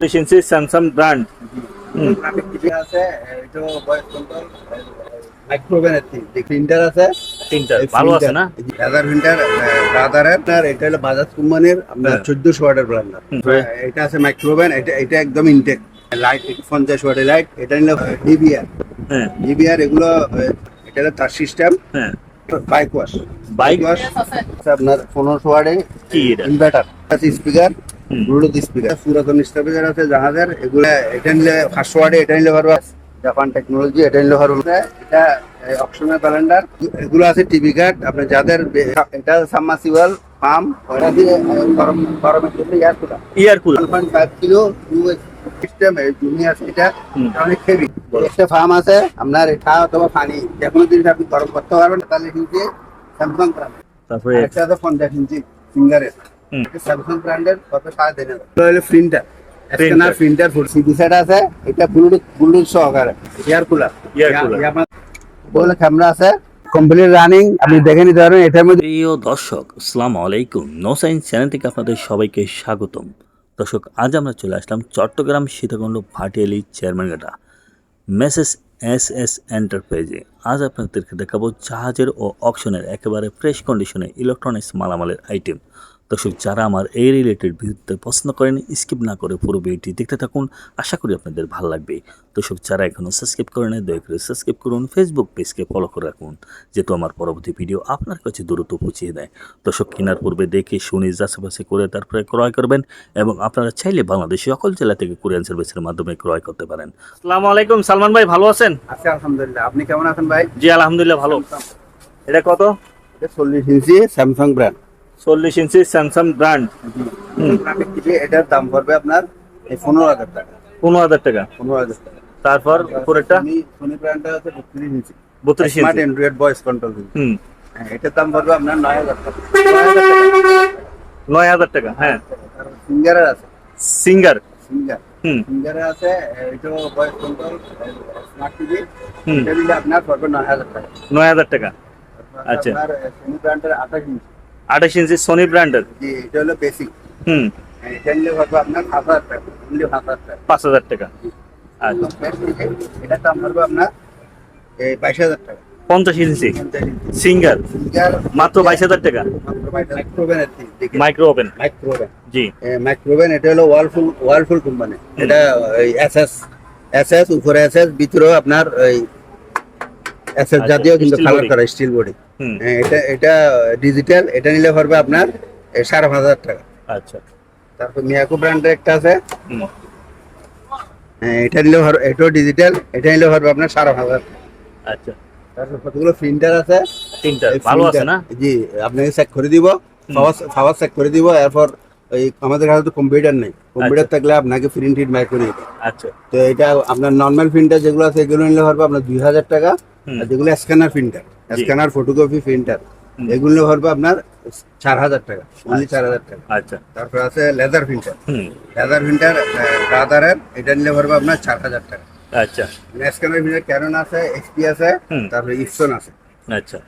Efficiency Samsung brand. আছে এটা control printer আছে? তিনটা ভালো আছে না? রাদার প্রিন্টার রাদারের আপনার এটা হলো বাজাজ কোম্পানির আপনার। চোদ্দশো ওয়াটের ব্র্যান্ডার এটা আছে মাইক্রোওভেন এটা এটা একদম ইনটেক লাইট পঞ্চাশ ওয়াটের লাইট এটা নিলো ডিবিআর হ্যাঁ। ডিবিআর এগুলো এটা হলো তার সিস্টেম হ্যাঁ। Bike wash Bike? ওয়াশ আপনার পনেরোশো এটা? Inverter speaker. ব্লুটুথ স্পিকার পুরাতন স্টেবিলাইজার আছে জাহাজের। এগুলো এটা নিলে ফার্স্ট ওয়ার্ডে এটা নিলে পারব। জাপান টেকনোলজি এটা নিলে পারব। এটা অপশনাল ক্যালেন্ডার এগুলো আছে টিভি কার্ড আপনার যাদের এটা সাবমার্সিবল পাম্প ওটা দিয়ে air cooler air cooler one point five kilo system junior এটা। অনেক হেভি একটা ফার্ম আছে আপনার এটা অথবা পানি যে কোনো জিনিস আপনি গরম করতে পারবেন তাহলে কিন্তু স্যামসাং তারপরে একটা আছে পঞ্চাশ ইঞ্চি ফিঙ্গারের। স্যামসাং ব্র্যান্ডের কত সাড়ে তিন হলো প্রিন্টার। স্ক্যানার প্রিন্টার ফুড সিডি সেট আছে এটা ব্লুটুথ ব্লুটুথ সহকারে। Air cooler Air cooler. বলে ক্যামেরা আছে। কমপ্লিট রানিং আপনি দেখে নিতে পারবেন এটার মধ্যে প্রিয় দর্শক আসসালামু আলাইকুম। নো সাইন্স চ্যানেল থেকে আপনাদের সবাইকে স্বাগতম। দর্শক আজ আমরা চলে আসলাম Chittagong Sitakunda Bhatiali Chairmanghata messrs S S এন্টারপ্রাইজে আজ আপনাদেরকে দেখাবো জাহাজের ও অকশনের একেবারে ফ্রেশ কন্ডিশনে ইলেকট্রনিক্স মালামালের আইটেম দর্শক যারা আমার এই রিলেটেড ভিডিওতে পছন্দ করেন স্কিপ না করে পুরো ভিডিওটি দেখতে থাকুন। আশা করি আপনাদের ভালো লাগবে। দর্শক যারা এখনও সাবস্ক্রাইব করেন দয়া করে সাবস্ক্রাইব করুন ফেসবুক পেজকে ফলো করে রাখুন যেহেতু আমার পরবর্তী ভিডিও আপনার কাছে দ্রুত পৌঁছিয়ে দেয়। দর্শক কেনার পূর্বে দেখে শুনে যাচাবাসি করে তারপরে ক্রয় করবেন এবং আপনারা চাইলে বাংলাদেশের সকল জেলা থেকে কোরিয়ান সার্ভিসের মাধ্যমে ক্রয় করতে পারেন। আসসালামু আলাইকুম সালমান ভাই ভালো আছেন? আছে আলহামদুলিল্লাহ। আপনি কেমন আছেন ভাই? জি আলহামদুলিল্লাহ ভালো। এটা কত? এটা চল্লিশ ইঞ্চি স্যামসাং ব্র্যান্ড চল্লিশ ইঞ্চি স্যামসাং ব্র্যান্ড। হুম। এটার দাম পড়বে আপনার পনেরো হাজার টাকা। পনেরো হাজার টাকা। পনেরো হাজার টাকা। তারপর উপরেরটা? সোনি- ব্র্যান্ডটা আছে বত্রিশ ইঞ্চি। বত্রিশ smart inch. Android voice control হুম। হ্যাঁ এটার দাম পড়বে আপনার নয় হাজার টাকা। নয় হাজার টাকা হ্যাঁ। সিঙ্গারের আছে। সিঙ্গার। সিঙ্গার। হুম। সিঙ্গারের আছে এটা ভয়েস কন্ট্রোল স্মার্ট টিভি হুম। এটা আপনার পড়বে নয় হাজার টাকা। নয় হাজার টাকা। আচ্ছা। আপনার সোনি ব্র্যান্ডের আঠাশ ইঞ্চি। আঠাশ ইঞ্চি সোনি ব্র্যান্ডের জি এটা হলো বেসিক হুম। এটা নিলে পড়বে আপনার পাঁচ হাজার টাকা অনলি পাঁচ হাজার টাকা। পাঁচ হাজার টাকা। আচ্ছা। দাম পড়বে আপনার এই বাইশ হাজার টাকা। পঞ্চাশ ইঞ্চি? সিঙ্গার মাত্র বাইশ হাজার টাকা? কি দেখে। মাইক্রো ওভেন জি। মাইক্রোওভেন এটা হলো ওয়ালফুল ওয়ালফুল কোম্পানি এটা এসএস এসএস উপরে এসএস ভিতরেও আপনার ওই এসএস আচ্ছা, জাতীয় কিন্তু কালার করা স্টিল বডি এটা এটা ডিজিটাল এটা নিলে পড়বে আপনার সাড়ে পাঁচ হাজার টাকা। আচ্ছা। তারপর মিয়াকো ব্র্যান্ডের একটা আছে। হ্যাঁ, এটা নিলে এটাও ডিজিটাল এটা নিলে পড়বে আপনার সাড়ে পাঁচ হাজার আচ্ছা। তারপর কতগুলো প্রিন্টার আছে? এই ভালো আছে না? জি আপনাকে চেক করে দিব পাওয়ার চেক করে দিব এরপর ওই আমাদের কাছে তো কম্পিউটার নেই। কম্পিউটার থাকলে আপনাকে প্রিন্টেড মাইক্রো নিতে। আচ্ছা। তো এটা আপনার নর্মাল প্রিন্টার যেগুলো আছে এগুলো নিলে হবে আপনার দুই হাজার টাকা। আর যেগুলো scanner printer scanner photocopy printer এগুলো নিলে আপনার চার হাজার টাকা অনলি চার হাজার টাকা। আচ্ছা। তারপর আছে লেদার প্রিন্টার লেদার প্রিন্টার ব্রাদারের এটা নিলে পারবে আপনার চার হাজার টাকা। আচ্ছা। স্ক্যানার প্রিন্টার ক্যানন আছে এক্সপি আছে তারপরে ইপসন আছে। আচ্ছা।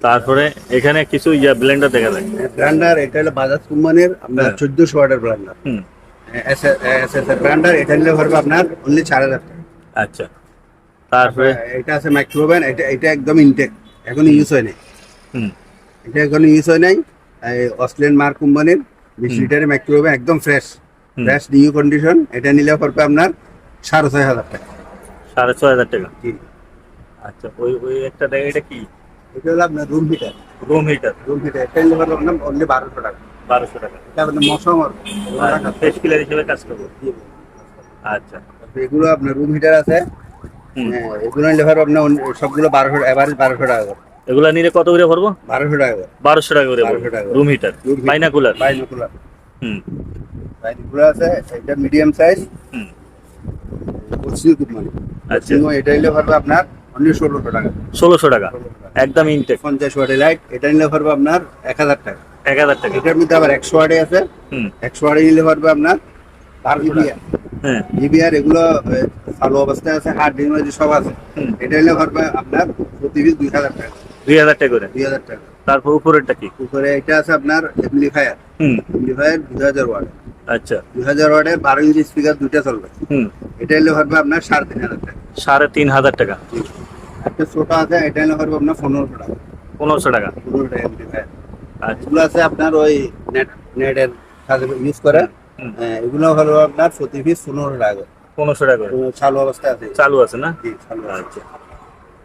তারপরে এখানে কিছু ইয়া ব্লেন্ডার দেখা যায়। ব্র্যান্ডার এটা হলো বাজাজ কোম্পানির আপনার হ্যাঁ। চোদ্দশো ওয়াটের ব্র্যান্ডার হুম। ব্র্যান্ডার এটা নিলে পারবে আপনার অনলি চার হাজার টাকা। আচ্ছা। তারপরে এটা আছে মাইক্রোওভেন এটা এটা একদম ইনটেক এখন ইউজ হয় নাই। হুম। এটা এখন ইউজ হয় নাই। অস্ট্রেলিয়ান মার্ক কোম্পানির বিশ। লিটারের মাইক্রোওভেন একদম ফ্রেশ ফ্রেশ নিউ কন্ডিশন এটা নিলে পড়বে আপনার সাড়ে ছয় হাজার টাকা। সাড়ে ছয় হাজার টাকা? জি। আচ্ছা ওই ওই একটা এটা কি? এটা হলো আপনার room heater room heater room heater এটা নিলে পড়বে আপনার অনলি বারোশো টাকা। বারোশো টাকা। এটা আপনার মশামর ফেস কিলার হিসেবে কাজ করব। আচ্ছা। এগুলো আপনার রুম হিটার আছে। হ্যাঁ, এগুলো নিলে পড়বে আপনার সবগুলো বারোশো এভারেজ বারোশো টাকা করে। এগুলা নিলে কত করে ভরবো? বারোশো টাকা করে। বারোশো টাকা করে 1200 টাকা রুম হিটার। বাইনাকুলার বাইনোকুলার হুম। বাইনোকুলার আছে এটা মিডিয়াম সাইজ হুম। আচ্ছা। এটা নিলে পারবে আপনার ষোলোশো টাকা। ষোলোশো টাকা। একদম ইনটেক পঞ্চাশ ওয়াটে লাইট এটা নিলে পারবে আপনার এক হাজার টাকা। এক হাজার টাকা। এটার মধ্যে আবার একশো ওয়াটে আছে। হুম। একশো ওয়াটে নিলে পারবে আপনার হ্যাঁ। জিবিআর এগুলো চালু অবস্থায় আছে হার্ড ডিমাজি সব আছে। এটা নিলে পারবে আপনার প্রতি পিস দুই হাজার টাকা। দুই হাজার টাকা করে? দুই হাজার টাকা। তারপর উপরেরটা কি? উপরে এটা আছে আপনার এমপ্লিফায়ার এমপ্লিফায়ার দুই হাজার ওয়াট। আচ্ছা। দুই হাজার ওয়াটের বারো ইঞ্চি স্পিকার দুইটা চলবে। হুম। এটা এলে পারবে আপনার সাড়ে তিন হাজার টাকা। সাড়ে তিন হাজার টাকা। একটা ছোট আছে এটা এলে পারবে আপনার পনেরোশো টাকা। পনেরোশো টাকা। পনেরো টাকা amplifier। আচ্ছা। আছে আপনার ওই নেট নেটের সাথে ইউজ করে। হ্যাঁ, এগুলো হলো আপনার প্রতি পিস পনেরো টাকা পনেরোশো টাকা চালু অবস্থায় আছে? চালু আছে না? জি, চালু আছে। আচ্ছা।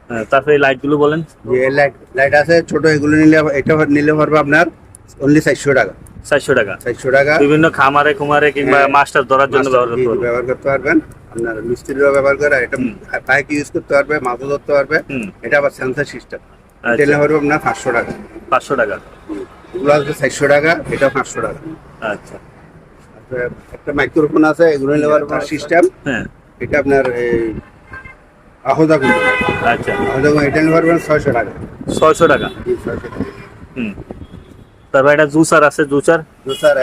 হ্যাঁ, তারপরে লাইটগুলো বলেন। যে লাইট লাইট আছে ছোট এগুলো নিলে এটা নিলে পারবে আপনার অনলি চারশো টাকা। চারশো টাকা। চারশো টাকা। বিভিন্ন খামারে কুমারে কিংবা হ্যাঁ। মাস্টার ধরার জন্য ব্যবহার করতে পারব ব্যবহার করতে পারবেন। আপনার মিস্ত্রিরাও ব্যবহার করে এটা। বাইক ইউজ করতে পারবে মাছও ধরতে পারবে। এটা আবার সেন্সার সিস্টেম। এটা পারবে আপনার পাঁচশো টাকা। পাঁচশো টাকা। এগুলো আছে চারশো টাকা এটা পাঁচশো টাকা। আচ্ছা। একটা মাইক্রোফোন আছে এগুলো নেওয়ার সিস্টেম হ্যাঁ। এটা আপনার এই আহদা কোম্পানি আচ্ছা। আহদা কোম্পানি এটা পারবেন ছয়শো টাকা। ছয়শো টাকা? 600 টাকা। হুম। তারপর একটা জুসার আছে juicer? Juicer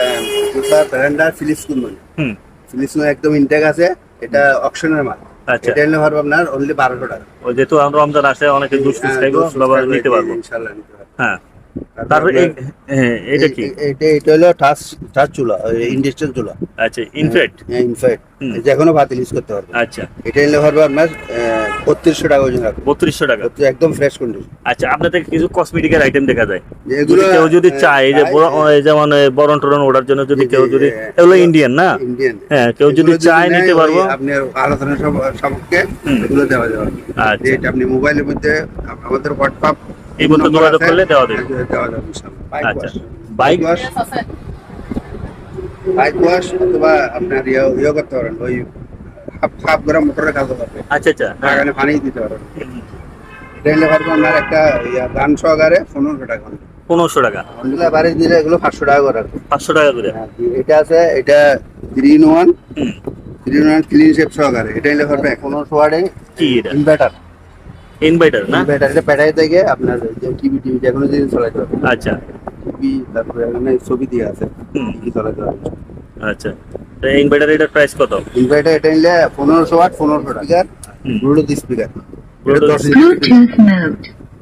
juicer blender Philips company হুম। ফিলিপস একদম ইনটেক আছে এটা অকশনের মাল। আচ্ছা। এটা পারবে আপনার অনলি বারোশো টাকা। যেহেতু আমরা রমজান আসে অনেকে জুস হ্যাঁ, খাইবো জুস ব্যবহার খাইবে, নিতে পারব। ইনশাআল্লাহ নিতে পারব। হ্যাঁ। তারপর তারপর এই আপনার- এটা কি? এটা এটা হলো টাচ টাচ চুলা ইন্ডাস্ট্রিয়াল চুলা। আচ্ছা ইনফ্যাক্ট ইনফ্যাক্ট হুম। যে কোনো ভাত ইউজ করতে পারবে আচ্ছা। এটা নিলে পারবে আপনার বত্রিশশো টাকা ওজন রাখবে বত্রিশশো টাকা। একদম ফ্রেশ কন্ডিশন আচ্ছা আপনাদের কিছু কসমেটিকের আইটেম দেখা যায়। এগুলো কেউ যদি চায় যে যেমন বরণ টরণ ওঠার জন্য যদি কেউ যদি। এগুলো ইন্ডিয়ান না? ইন্ডিয়ান হ্যাঁ কেউ যদি চায় নিতে পারব। আপনি আলোচনা সব- সাপেক্ষে হুম। এগুলো দেওয়া যাবে। আচ্ছা। আপনি মোবাইলের মধ্যে আমাদের হোয়াটসঅ্যাপ এই মতো যোগাযোগ করলে দেওয়া দেবে। যাবে আচ্ছা। বাইক ওয়াশ বাইক ওয়াশ অথবা আপনার ইয়ে ইয়ে করতে পারেন ওই হাফ হাফ গ্রাম মোটরের কাজ করতে আচ্ছা আচ্ছা। হ্যাঁ। বাগানে পানি দিতে পারেন। নিলে পারবে আপনার একটা ইয়া গান সহকারে পনেরোশো টাকা। পনেরোশো টাকা। অন্যগুলো বাড়ি দিলে এগুলো পাঁচশো টাকা করে। পাঁচশো টাকা করে। এটা আছে এটা three in one. Three in one clean shape সহকারে এটা নিলে পারবে পনেরোশো ওয়ার্ডে কি এটা? ইনভার্টার না? ইনভার্টার এটা থেকে আপনার যে টিভি টিভি যে কোনো জিনিস চালাতে পারবে আচ্ছা। টিভি তারপরে এখানে ছবি দিয়ে আছে। কি চালাতে পারবে আচ্ছা। তো ইনভাইটার এটার প্রাইস কত? ইনভার্টার এটা নিলে পনেরোশো ওয়াট পনেরোশো স্পিকার ব্লুটুথ স্পিকার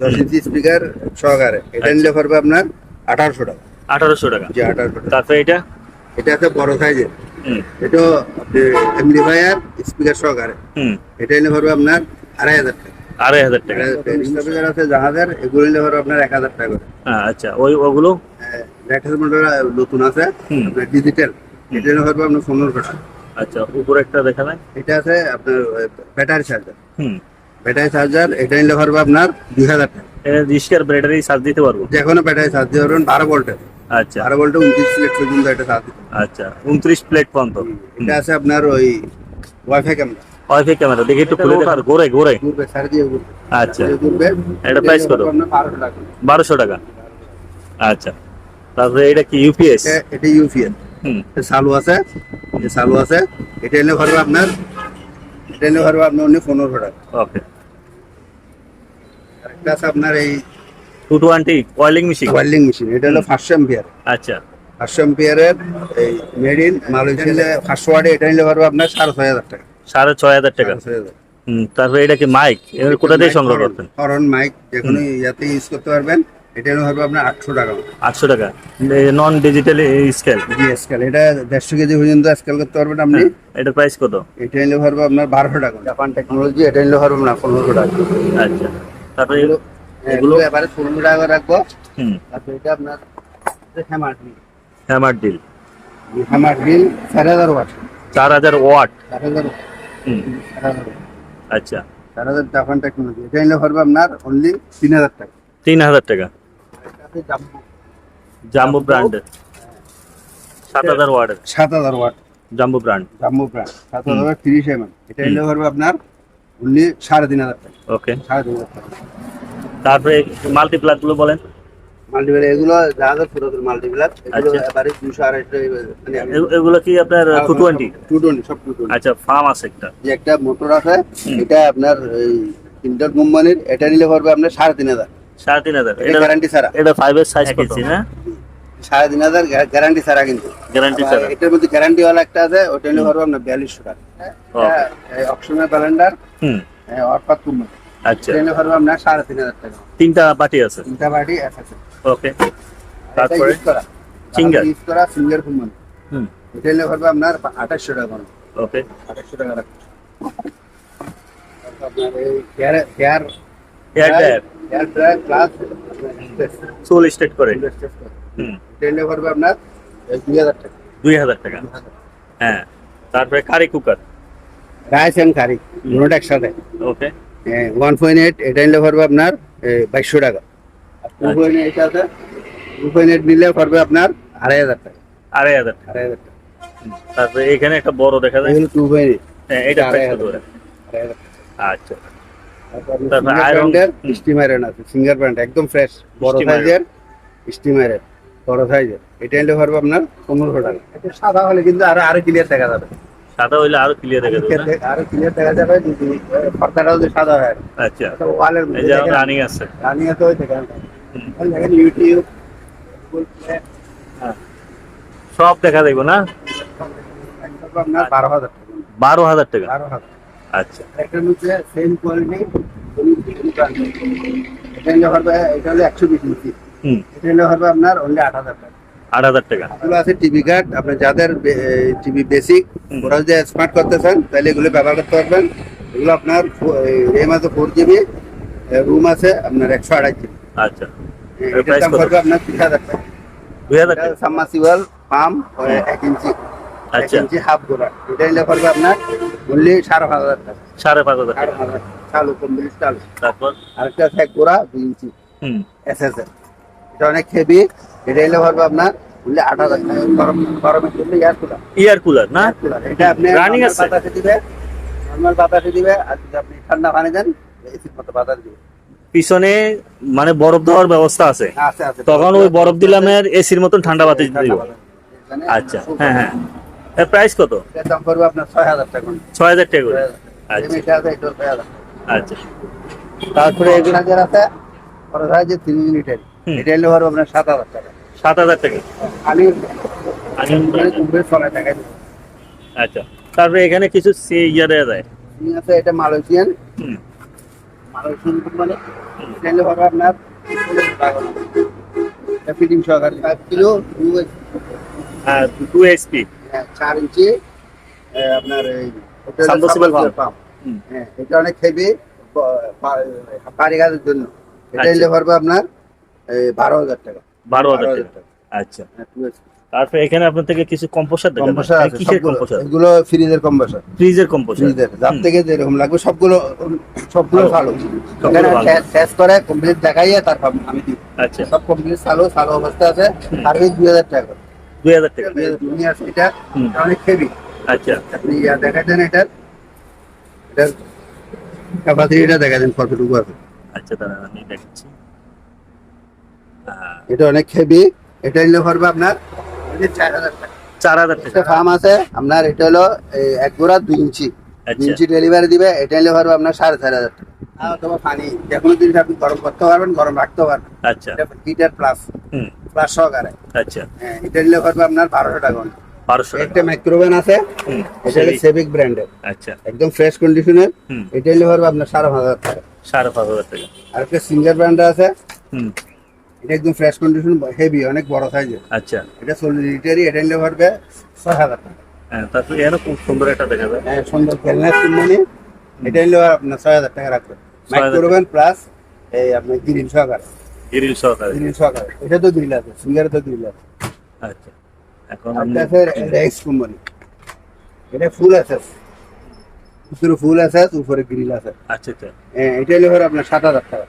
দশ ইঞ্চি স্পিকার সহকারে। এটা নিলে পারবে আপনার আঠারোশো টাকা। আঠারোশো টাকা। যে আঠারোশো টাকা। তারপরে এটা? এটা আছে বড় সাইজের হুম। এটা আপনি এমপ্লিফায়ার স্পিকার সহকারে। হুম। এটা নিলে পারবে আপনার আড়াই হাজার টাকা। আড়াই হাজার টাকা। আছে জাহাজের এগুলো পারবে আপনার এক হাজার টাকা হ্যাঁ আচ্ছা ওই ওগুলো? মডেল নতুন আছে ডিজিটাল নিলে পারবে আপনার পনেরোশো টাকা। আচ্ছা উপরে একটা দেখা যায় এটা আছে আপনার ব্যাটারি চার্জার হুম। ব্যাটারি চার্জার এটা নিলে পারবে আপনার দুই হাজার টাকা। এটা রিস্কার ব্যাটারি চার্জ দিতে পারব? যে কোনো ব্যাটারি চার্জ দিতে পারবেন বারো ভোল্টের আচ্ছা। বারো ভোল্টে উনত্রিশ প্লেট পর্যন্ত এটা চার্জ আচ্ছা উনত্রিশ প্লেট পর্যন্ত। এটা আছে আপনার ওই ওয়াইফাই ক্যামেরা ওয়াইফাই ক্যামেরা দেখি একটু খুলে দেখার ঘোরে ঘোরে। ঘুরবে ঘুরবে। আচ্ছা। ঘুরবে এটা price কত? বারোশো টাকা। আচ্ছা। তারপরে এটা কি ইউপিএস এটা- ইউপিএস চালু আছে। চালু আছে। এটা এনে পারবে আপনার এটা এনে পারবে আপনার অন্য পনেরোশো টাকা। ওকে আরেকটা আছে আপনার এই two twenty oiling machine welding machine এটা হলো পাঁচশো এম্পিয়ার আচ্ছা। পাঁচশো এম্পিয়ারের এই মেড ইন মালয়েশিয়া পাঁচশো ওয়ার্ডে এটা নিলে পারবে আপনার সাড়ে ছয় হাজার টাকা। সাড়ে ছয় হাজার টাকা। তারপরে এটা কি মাইক এর কোথা দিয়ে সংগ্রহ করতেন? হরন মাইক যে কোনো ইয়াতে ইউজ করতে পারবেন। এটা পারবে আপনার আটশো টাকা আটশো টাকা। Non digital scale G scale এটা দেড়শো কেজি পর্যন্ত স্কেল করতে পারবেন আপনি। এটার প্রাইস কত? এটা নিলে পারবে আপনার বারোশো টাকা জাপান টেকনোলজি এটা নিলে পারবে না পনেরোশো টাকা। আচ্ছা। তারপরে এগুলো এগুলো এবারে পনেরো টাকা করে রাখব। হুম। তারপরে এটা আপনার hammer drill hammer drill hammer drill চার হাজার ওয়াট চার হাজার ওয়াট চার হাজার আচ্ছা। চার হাজার জাপান টেকনোলজি এটা নিলে পারবে আপনার অনলি তিন হাজার টাকা। তিন হাজার টাকা। জাম্বো। ব্র্যান্ড সাত হাজার ওয়াটের সাত হাজার watt Jumbo brand Jumbo brand সাত হাজার তিরিশ এম এটা নিলে পারবে আপনার অনলি সাড়ে তিন হাজার টাকা। ওকে সাড়ে তিন হাজার টাকা। তারপরে মাল্টিপ্লাগগুলো বলেন। মাল্টিপ্লার এগুলো জাহাজের পুরাতন মাল্টিপ্লার এগুলো আচ্ছা। এবারে দুশো আড়াইশো মানে এগুলো কি আপনার টু টোয়েন্টি? টু টোয়েন্টি সব টু টোয়েন্টি। আচ্ছা ফার্ম আছে একটা। যে একটা মোটর আছে এটা আপনার এই ইন্টার কোম্পানির এটা নিলে পারবে আপনার সাড়ে তিন হাজার। সাড়ে তিন হাজার। এটা এটা গ্যারান্টি ছাড়া। এটা ফাইভের সাইজ কেজি না? সাড়ে তিন হাজার গ্যারান্টি ছাড়া কিন্তু। গ্যারান্টি ছাড়া। এটার মধ্যে গ্যারান্টি ওয়ালা একটা আছে ওটা নিলে পারবে আপনার বিয়াল্লিশশো টাকা। অপশনের ক্যালেন্ডার হুম। অর্পাত কোম্পানি আচ্ছা। এটা নিলে পারবে আপনার সাড়ে তিন হাজার টাকা। তিনটা বাটি আছে। তিনটা এক আছে। ওকে তারপরে ইউজ করা Singer? ইউজ করা সিঙ্গার কোম্পানি হুম এটা নিলে পড়বে আপনার আঠাশশো টাকা করে। ওকে আঠাশশো টাকা রাখুন তারপর আপনার এই hair hair hair dryer hair dryer plus চুল স্ট্রেট করে হুম এটা নিলে পড়বে আপনার দুই হাজার টাকা দুই হাজার টাকা হ্যাঁ তারপরে curry cooker rice and curry দুটো একসাথে ওকে ওয়ান পয়েন্ট এইট এটা নিলে পড়বে আপনার বাইশশো টাকা আছে টু পয়েন্ট নিলে পড়বে আপনার আড়াই হাজার টাকা। আড়াই হাজার টাকা। আড়াই হাজার টাকা। তারপরে এখানে একটা বড় দেখা যায়। এগুলো টু পয়েন্ট হ্যাঁ এটা আড়াই হাজার আচ্ছা। তারপর তারপর সিঙ্গার iron- ব্র্যান্ডের হুম। স্টিম আয়রন আছে সিঙ্গার ব্র্যান্ড একদম ফ্রেশ বড় সাইজের স্টিম আয়রন বড় সাইজের। এটা পড়বে আপনার পনেরোশো টাকা। সাদা হলে কিন্তু আরও আরও ক্লিয়ার দেখা যাবে। সাদা হইলে আরও ক্লিয়ার দেখা যাবে আরও ক্লিয়ার দেখা যাবে যদি পর্দাটাও যদি সাদা হয়। আচ্ছা। ওয়ালের রানিং আছে রানিং আছে। ওই দেখেন হুম। ওই দেখেন। ইউটিউব গুগল সব দেখা যাইব না? বারো হাজার টাকা। আচ্ছা। সেম কোয়ালিটি এটা নিলে হবে এটা হলো একশো বিশ ইঞ্চি। হুম। এটা হবে আপনার অনলি আট হাজার টাকা। আট হাজার টাকা। এগুলো আছে টিভি কার্ড আপনার যাদের টিভি বেসিক। ওরা যদি স্মার্ট করতে চান তাহলে এগুলো ব্যবহার করতে পারবেন। এগুলো আপনার রেম আছে ফোর জিবি রুম আছে আপনার একশো আড়াই জিবি আচ্ছা। price দাম কত? আপনার তিন হাজার টাকা। দুই হাজার টাকা? সাবমার্সিবল পাম্প এক ইঞ্চি এক আচ্ছা ইঞ্চি হাফ গোড়া। এটা নিলে পড়বে আপনার অনলি সাড়ে পাঁচ হাজার টাকা। সাড়ে পাঁচ হাজার সাড়ে টাকা। চালু কমপ্লিট চালু। তারপর? আরেকটা আছে গোড়া দুই ইঞ্চি হুম। এস এস এটা অনেক হেভি এটা নিলে পড়বে আপনার অনলি আট হাজার টাকা। গরম গরমের জন্য এয়ার কুলার ইয়ার কুলার না? এটা আপনি normal আছে? বাতাসে দিবে নর্মাল বাতাসে দিবে। আর যদি আপনি ঠান্ডা পানি দেন এসির মতো বাতাস দিবে। পিছনে মানে বরফ দেওয়ার ব্যবস্থা আছে। তখন ওই বরফ দিলাম এসির মতন ঠান্ডা বাতাস ঠান্ডা দিব আচ্ছা হ্যাঁ হ্যাঁ। এর প্রাইস কত? দাম পড়বে আপনার ছয় হাজার টাকা ছয় হাজার টাকা করে। আচ্ছা। আচ্ছা। তারপরে এগুলা যারা আছে ওরা যে। এটা আপনার টাকা। আচ্ছা। তারপরে এখানে কিছু সে দেওয়া যায় আছে এটা মালয়েশিয়ান। আপনার ফিটিং সহকারে ফাইভ কিলো টু এইচপি চার ইঞ্চি আপনার। হ্যাঁ এটা অনেক হেভি পাড়ি গাছের জন্য। এটা আচ্ছা। নিলে আপনার বারো হাজার টাকা। বারো হাজার টাকা। আচ্ছা। হ্যাঁ, 2HP তারপরে এখানে আপনার থেকে কিছু কম্পোসার দেখা যায় আছে কিসের কম্পোসার এগুলো ফ্রিজের কম্প্রেসার ফ্রিজের কম্পোসার ফ্রিজের যার থেকে যেরকম লাগবে সবগুলো সবগুলো ভালো। এখানে ভালো। টেস্ট করে কমপ্লিট দেখাইয়ে তারপর আমি দিই আচ্ছা। সব কমপ্লিট চালু অবস্থা আছে। আর এই দুই হাজার টাকা করে। দুই হাজার টাকা। দুই হাজার এটা। এটা অনেক হেভি আচ্ছা। আপনি ইয়া দেখা দেন এটার ক্যাপাসিটিটা দেখা দেন কতটুকু আছে আচ্ছা দাঁড়া আমি দেখাচ্ছি। এটা অনেক হেভি এটা নিলে পড়বে আপনার চার হাজার টাকা। চার হাজার একটা টাকা ফার্ম আছে আপনার এটা হলো এক গোড়া দুই ইঞ্চি। দুই আচ্ছা ইঞ্চি ডেলিভারি দিবে এটা নিলে পারবে আপনার সাড়ে চার হাজার টাকা। আর অথবা পানি যে কোনো জিনিস আপনি গরম করতে পারবেন গরম রাখতে পারবেন। আচ্ছা। হিটার প্লাস হুম। প্লাস সহকারে। আচ্ছা। হ্যাঁ এটা নিলে পারবে আপনার বারোশো টাকা বারোশো একটা মাইক্রোওভেন আছে হুম এটা হলো সেভিক ব্র্যান্ডের আচ্ছা। একদম ফ্রেশ কন্ডিশনের এটা নিলে পারবে আপনার সাড়ে পাঁচ হাজার টাকা। সাড়ে পাঁচ হাজার টাকা। আর একটা সিঙ্গার ব্র্যান্ড আছে। হুম। এটা একদম ফ্রেশ কন্ডিশন হেভি অনেক বড় সাইজের আচ্ছা। এটা চল্লিশ লিটারই এটা নিলে পারবে ছয় হাজার টাকা। হ্যাঁ তারপরে খুব সুন্দর একটা দেখা যায় হ্যাঁ, সুন্দর খেলনা কিনবানি এটা নিলে আপনার ছয় হাজার টাকা হাজার মাইক্রোওভেন প্লাস এই আপনার গ্রিল সহকারে। গ্রিল সহকারে। গ্রিল সহকারে। এটা তো গ্রিল আছে সিঙ্গারে তো গ্রিল আছে। আচ্ছা। এখন এটা এক্স কোম্পানি এটা ফুল আছে ভিতরে ফুল আছে উপরে গ্রিল আছে। আচ্ছা আচ্ছা। হ্যাঁ, এটা নিলে পরে আপনার সাত হাজার টাকা।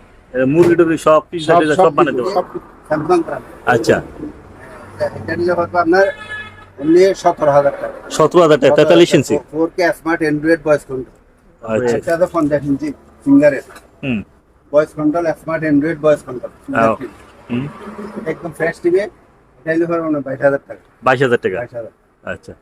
মুরগি টুরগি সব পিজা টিজা সব দেবো। স্যামসাং আচ্ছা। আপনার এমনি সতেরো হাজার টাকা। সতেরো হাজার টাকা তেতাল্লিশ inch four K smart Android voice control আচ্ছা। এটা পঞ্চাশ ইঞ্চি ফিঙ্গারের হুম। Voice control smart Android voice control হুম। একদম ফ্রেশ টিভি এটা পরে আপনার বাইশ হাজার টাকা। বাইশ হাজার টাকা? বাইশ হাজার। আচ্ছা।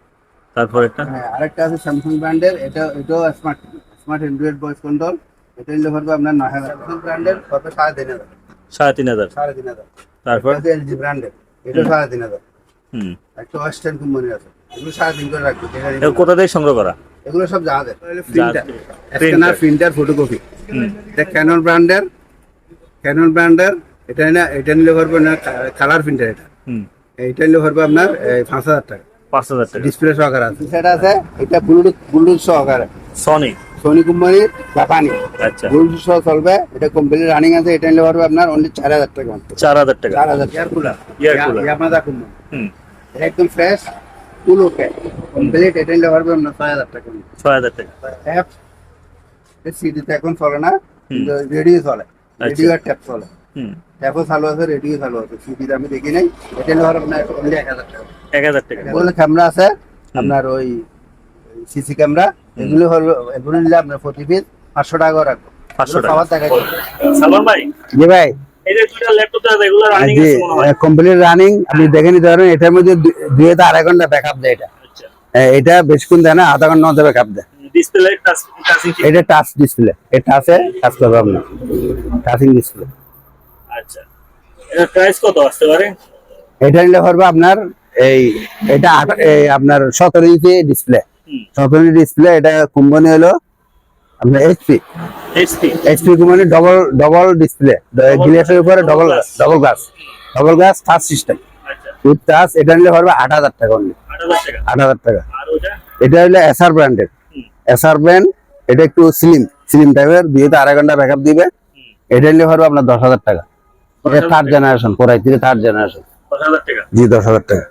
তারপর একটা? হ্যাঁ আরেকটা আছে স্যামসাং ব্র্যান্ডের এটা এটাও smart smart Android voice control এটা নিলে পড়বে আপনার নয় হাজার। ব্র্যান্ডের পড়বে সাড়ে তিন হাজার। সাড়ে তিন হাজার। সাড়ে তিন হাজার। তারপর? এলজি ব্র্যান্ডের এটা সাড়ে তিন হাজার। হুম। একটা ওয়েস্টার্ন কোম্পানি আছে। এগুলো সাড়ে তিন করে রাখবে। কোথা থেকে সংগ্রহ করা? এগুলো সব জাহাজের। প্রিন্টার স্ক্যানার প্রিন্টার ফটোকপি এটা ক্যানন ব্র্যান্ডের ক্যানন ব্র্যান্ডের এটা না এটা নিলে পড়বে না কালার প্রিন্টার এটা। হুম। এইটা নিলে পড়বে আপনার এই, পাঁচ হাজার টাকা। পাঁচ হাজার টাকা। ডিসপ্লে সহকারে আছে। সেটা আছে। এটা ব্লুটুথ ব্লুটুথ সহকারে। সনি সোনি কোম্পানির জাপানি আচ্ছা। সহ চলবে। এটা কোম্পানি রানিং আছে এটা নিলে পারবে আপনার অনলি চার হাজার টাকা। মাত্র চার হাজার টাকা। চার হাজার air cooler Air cooler। Yamada company এটা একদম ফ্রেশ ফুল ওকে কমপ্লিট এটা নিলে পারবে আপনার ছয় হাজার টাকা। ছয় হাজার টাকা। ট্যাপ সিডিতে এখন চলে না রেডিও চলে। আচ্ছা। রেডিও আর ট্যাপ চলে। হুম। ট্যাপও চালু আছে রেডিও চালু আছে। সিডিতে আমি দেখি নাই। এটা নিলে পারবে আপনার অনলি এক হাজার টাকা। এক হাজার টাকা। বলে ক্যামেরা আছে। আপনার ওই সিসি ক্যামেরা এগুলো হলো এগুলো নিলে আপনার প্রতি পিস পাঁচশো টাকা করে রাখব। পাঁচশো টাকা। সালমান ভাই জি ভাই। এই যে দুইটা ল্যাপটপ আছে এগুলো রানিং জি আছে কমপ্লিট রানিং আপনি দেখে নিতে পারবেন এটার মধ্যে দুই থেকে আড়াই ঘণ্টা ব্যাকআপ দেয় এটা। আচ্ছা। এটা বেশিক্ষণ দেয় না আধা ঘণ্টা মধ্যে ব্যাকআপ দেয়। ডিসপ্লে টাচ টাচিং এটা টাচ ডিসপ্লে এটা আছে কাজ করবে আপনার। টাচিং ডিসপ্লে আচ্ছা। এটা প্রাইস কত আসতে পারে? এটা নিলে আপনার এই এটা আপনার সতেরো ইঞ্চি ডিসপ্লে হুম। ডিসপ্লে এটা কোম্পানি হলো আপনার HP HP HP company double double display গ্লাসের উপরে double. Double glass double glass touch system with touch এটা নিলে পারবে আট হাজার টাকা অনলি আট হাজার টাকা। এটা হলো এসআর ব্র্যান্ডের এসআর ব্র্যান্ড এটা একটু স্লিম স্লিম টাইপের দুই থেকে আড়াই ঘণ্টা ব্যাকআপ দিবে। এটা নিলে পারবে আপনার দশ হাজার টাকা। থার্ড জেনারেশন পড়াই থেকে থার্ড জেনারেশন জি দশ হাজার টাকা।